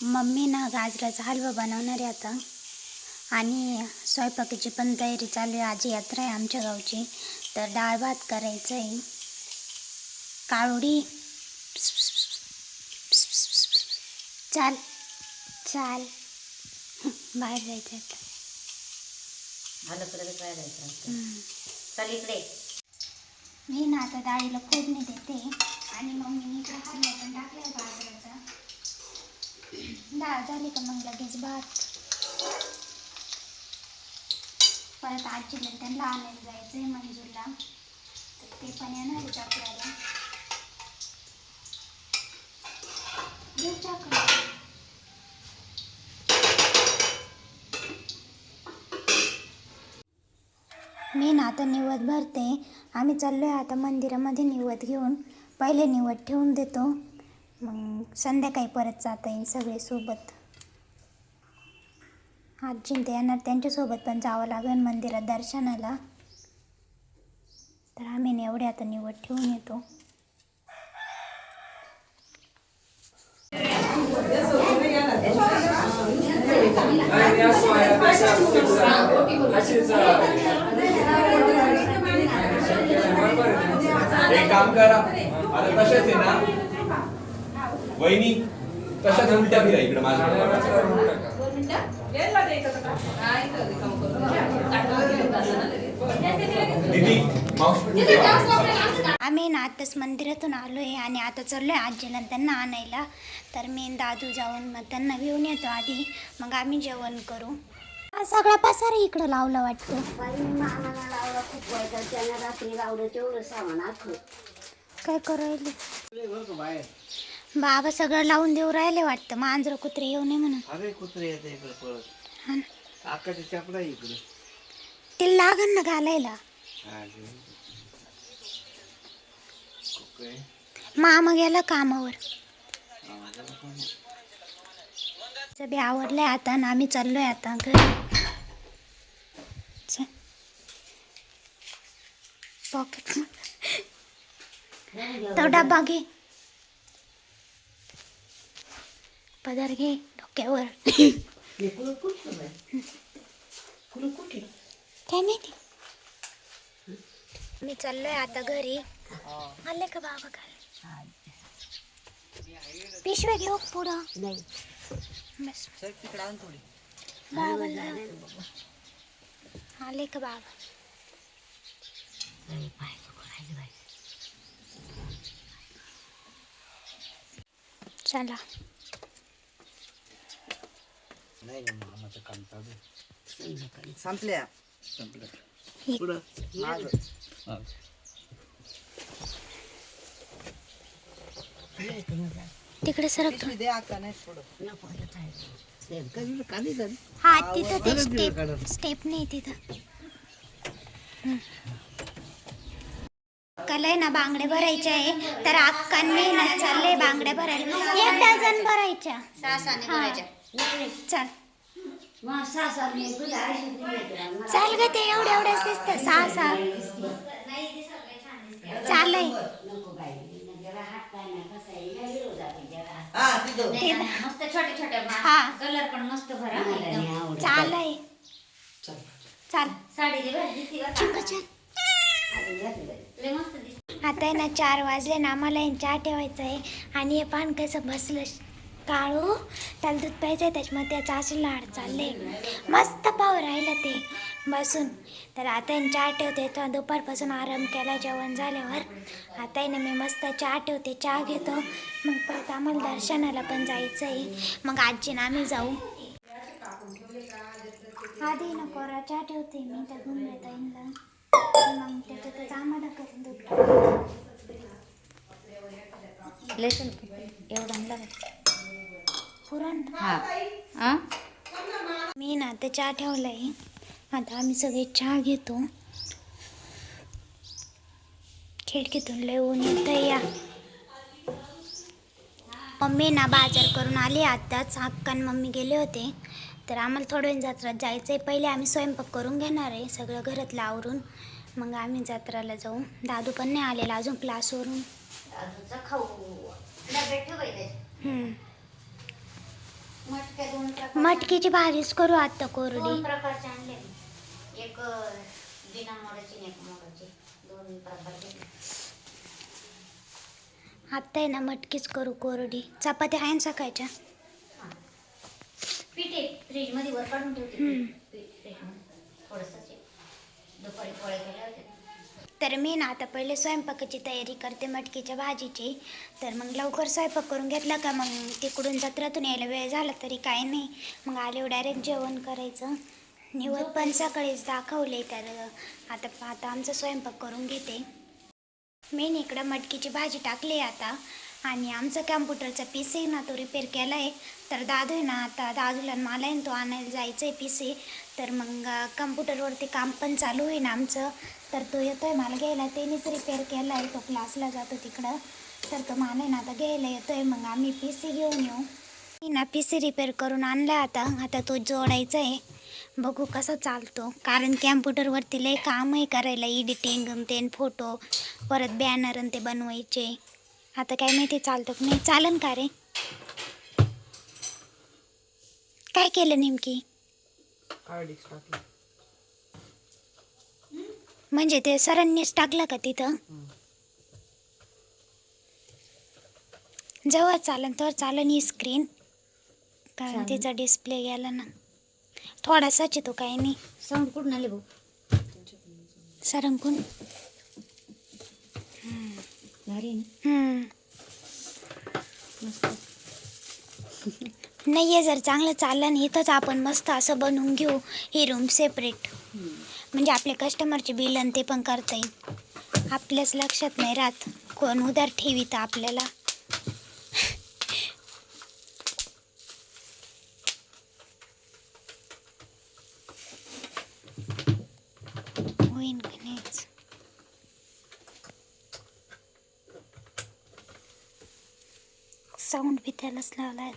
Mummy ना गाजराचा हलवा बनवणार आहे आता. आणि स्वयंपाकाची पण तयारी चालू आहे. आज यात्रा आहे आमच्या गावची. तर डाळ भात करायचं आहे काळोडी. चाल. चाल. बाहेर जायचं आता. चल इकडे. मी ना आता डाळीला फोडणी देते. आणि मम्मीने इकडे हलवा पण टाकलाय गाजराचा. डाळ झाली का मग लगेच भात? परत आजीला त्यांना आणायला जायचंय मंजूरला. तर ते पण येणार आहे घेऊ मी ना आता निवद भरते. आम्ही चाललो आहे आता मंदिरामध्ये निवद घेऊन. पहिले निवद ठेवून देतो. मग संध्याकाळी परत जाता येईल सगळे सोबत. आजीन ते येणार त्यांच्यासोबत पण जावं लागेल मंदिरात दर्शनाला. तर आम्ही एवढे आता निवड ठेवून येतो. एक काम करा आता तसेच आहे ना? वहिनी तशाच उलट्या फिरा इकडे माझ्या आम्ही ना आताच मंदिरातून आलो आहे आणि आता चाललो आहे आजीला त्यांना आणायला. तर मी दादू जाऊन मग त्यांना घेऊन येतो आधी. मग आम्ही जेवण करू. हा सगळा पसारा इकडं लावला वाटतं. मामाला लावला खूप व्हायचा त्यानं रात्री लावलं तेवढं सामान काय करायले? बाबा सगळं लावून देऊ राहिले वाटतं. मांजरं कुत्रे येऊ नये म्हणून. अरे कुत्रे येते इकडे पळत. हा ना. चपडा इकडे. ते लागन ना घालायला. मामा गेला कामावर. बी आवडलंय आता आणि आम्ही चाललोय आता घरी. चल. पॉकेट तो डब्बा घे. पदर घे डोक्यावर काय माहिती मी चाललोय आता घरी आले का बाबा काय पिशवे घेऊ पुढं बाबा आले का बाबा चला नाही ना मामाचं काम चालू आहे. संपल्या. संपल्या. हे पुढं. मागं. तिकडे सरक पिशवी दे नाही आहे. हा तिथं ते स्टेप नाही तिथं. कलय ना बांगडे भरायचे आहे. तर अक्कांनी ना चालले बांगड्या भरायला. एक डझन भरायच्या. हा. सासर मी तुला आयुष्य दिलं मला चाल ग ते एवढ्या एवढ्याच दिसतं सहा सहा. चालय हा मस्त छोटे छोटे हा. कलर पण मस्त भरा चाल. आता आहे ना चार वाजले ना आम्हाला चहा ठेवायचं आहे. आणि हे पान कसं बसलं. काळू त्याला दूध प्यायचं आहे त्याच्यामध्ये त्याचं असे लाड चालले. मस्त पाव राहिलं ते बसून. तर आता चहा ठेवते. तर दुपारपासून आराम केला जेवण झाल्यावर. आता आहे ना मी मस्त चहा ठेवते. चहा घेतो. मग परत आम्हाला दर्शनाला पण जायचं आहे मग आजी ना आम्ही जाऊ. आधी ना कोरा चहा ठेवते. मी त्या घुमरे ताईंना. मग त्याच्यातच आम्हाला करून दूध एवढा पुरण हा. मी ना ते चहा ठेवलाय. आता आम्ही सगळे चहा घेतो. खिडकीतून लय ऊन येतं या. मम्मी ना बाजार करून आली आताच हक्कान मम्मी गेले होते. तर आम्हाला थोडं वेळ जत्रात जायचं आहे पहिले आम्ही स्वयंपाक करून घेणार आहे सगळं घरातलं आवरून. मग आम्ही जत्राला जाऊ. दादू पण नाही आलेला अजून क्लासवरून दोन प्रकार मटकीची भाजीच करू आता कोरडी. दोन प्रकारचे आणले. एक अं, बिना मोडाची आणि एक मोडाची दोन प्रकारचे आता आहे ना मटकीच करू कोरडी. चपात्या आहे ना सकाळच्या? पीठ आहे फ्रीजमध्ये वर काढून ठेवते. हम्म. पीठ फ्रीजमध्ये थोडंसं आहे. दुपारी पोळ्या केल्या होत्या. तर मी ना आता पहिले स्वयंपाकाची तयारी करते मटकीच्या भाजीची. तर मग लवकर स्वयंपाक करून घेतला का मग तिकडून जत्रातून यायला वेळ झाला तरी काय नाही. मग आले डायरेक्ट जेवण करायचं. निवड पण सकाळीच दाखवले तर आता आता आमचा स्वयंपाक करून घेते. मी ना इकडं मटकीची भाजी टाकली आता. आणि आमचा कॅम्प्युटरचा पी सी ना तो रिपेअर केला आहे तर दादू आहे ना आता दादूला मला आहे तो आणायला जायचं आहे पी सी. तर मग कम्प्युटरवरती काम पण चालू आहे ना आमचं. तर तो येतो आहे मला घ्यायला. त्यानेच रिपेअर केला आहे तो क्लासला जातो तिकडं. तर तो मला आहे ना आता घ्यायला येतो आहे मग आम्ही पी सी घेऊन येऊ. मी ना पी सी रिपेअर करून आणला आता. आता तो जोडायचा आहे. बघू कसं चालतो. कारण कॅम्प्युटरवरती लय काम आहे करायला. एडिटिंग ते फोटो परत बॅनर आणि ते बनवायचे. आता काय माहिती चालतं की नाही. चालन का रे? काय केलं नेमकी? म्हणजे ते सरांनीच टाकलं का तिथं? जवळ चालन तर चालन ही स्क्रीन कारण. तिचा डिस्प्ले गेला ना. थोडासाच आहे तो काही नाही. साऊंड कुठून आले भाऊ? सरंकून भारी. मस्त. नाही आहे जर चांगलं चाललं ना इथंच आपण मस्त असं बनवून घेऊ ही रूम सेपरेट म्हणजे आपले कस्टमरचे बिल आणि ते पण करता येईल. आपल्याच लक्षात नाही राहत. कोण उधार ठेवीत आपल्याला? का नाहीच? साऊंड बी त्यालाच लावला आहे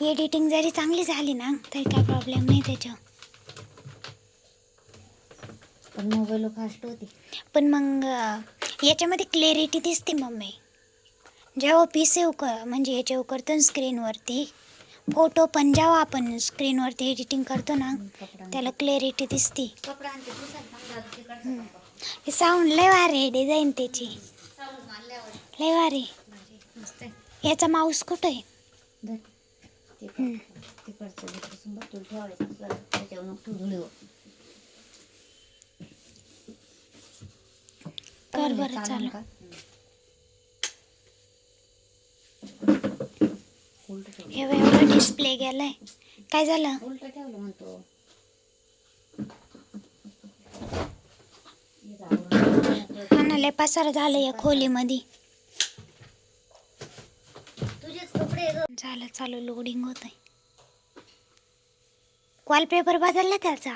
एडिटिंग जरी चांगली झाली ना तरी काय प्रॉब्लेम नाही त्याच्या पण मोबाईल फास्ट होते. पण मग याच्यामध्ये क्लॅरिटी दिसते मम्मी. जेव्हा पी सेव कर म्हणजे याच्यावर करतो ना स्क्रीनवरती फोटो पण जेव्हा आपण स्क्रीनवरती एडिटिंग करतो ना त्याला क्लॅरिटी दिसते. हे साऊंड लय भारी डिझाईन त्याची. लय आहे याचा माऊस कुठं आहे. तिकडचं ठेवायचं त्याच्यावर मग तू कर बरं चालेल का? हे एवढा डिस्प्ले गेलाय. काय झालं? उलट ठेवलं म्हणतो. जाऊन. हा ना लय पसार झालं या खोलीमध्ये. झालं चालू लोडिंग होत आहे वॉलपेपर बदलला त्याचा.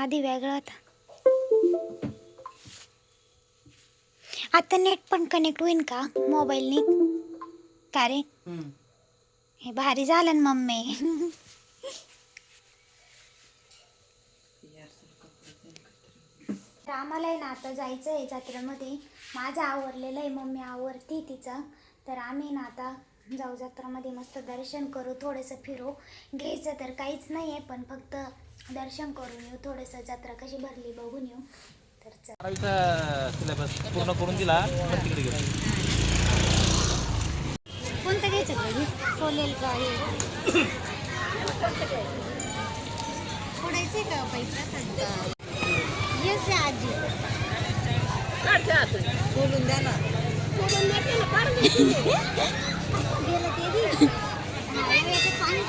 आधी वेगळा होता. आता नेट पण कनेक्ट होईन का? मोबाईलने का रे? हे भारी झालं ना मम्मी. तर आम्हाला आहे ना आता जायचं आहे जत्रेमध्ये. माझं आवरलेलं आहे मम्मी आवरती तिचं. तर आम्ही ना आता जाऊ जत्रामध्ये मस्त दर्शन करू थोडंसं फिरू. घ्यायचं तर काहीच नाही आहे पण फक्त दर्शन करून येऊ. थोडंसं जत्रा कशी भरली बघून येऊ. तर चल. बारावीचा सिलेबस पूर्ण करून दिला. पण तिकडे गेलो. कोणतं घ्यायचं घरी सोलेल का का पैसा? येस आजी. सोडून द्या ना गेलं ते बी. हा, याच्यात पाणी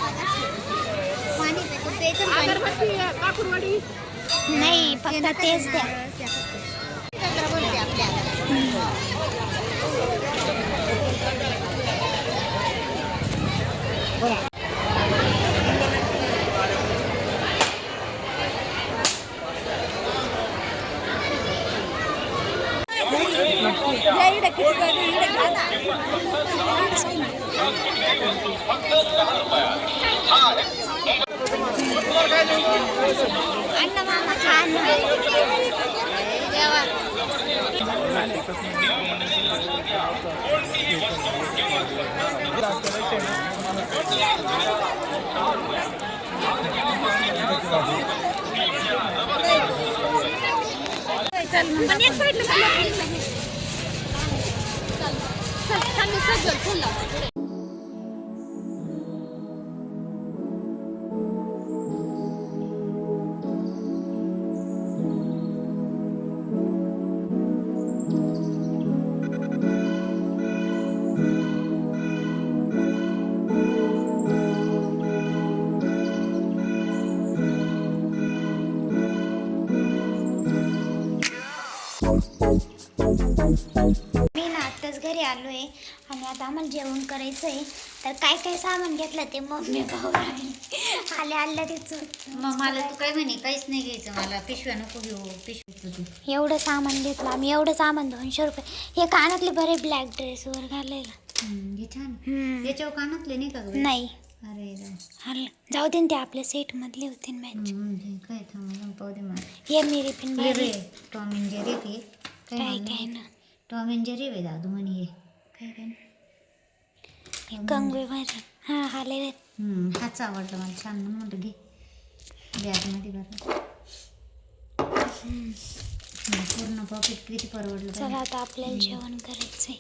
टाका. पाणी टाकून प्यायचं पाणी. नाही फक्त तेच द्या अन्न मामा आम्हाला जेवण करायचं आहे तर काय काय सामान घेतलं ते मम्मी भाऊ आले आल्या तिचं मग मला तू काय म्हणे काहीच नाही घ्यायचं मला. पिशव्या नको घेऊ पिशवीचं तू एवढं सामान घेतलं आम्ही एवढं सामान दोनशे रुपये. हे कानातले बरे ब्लॅक ड्रेसवर घालायला? घे छान. हम्म. त्याच्यावर कानातले नाही का? नाही. अरे जाऊ दे ते आपल्या सेट मधले होते मॅच हे काय पाहू दे मला. ये मेरी पिन हे टॉम अँड जेरी ते. काय काय ना. टॉम अँड जेरी वे दादू म्हणे हे. काय काय? हे कंगवे भर हा हा लय हम्म, हाच आवडला मला. छान म्हणून म्हणतो घे. बॅगमध्ये बरं. हम्म, पूर्ण पॉकेट किती परवडलं चला बघ. आता आपल्याला जेवण करायचंय.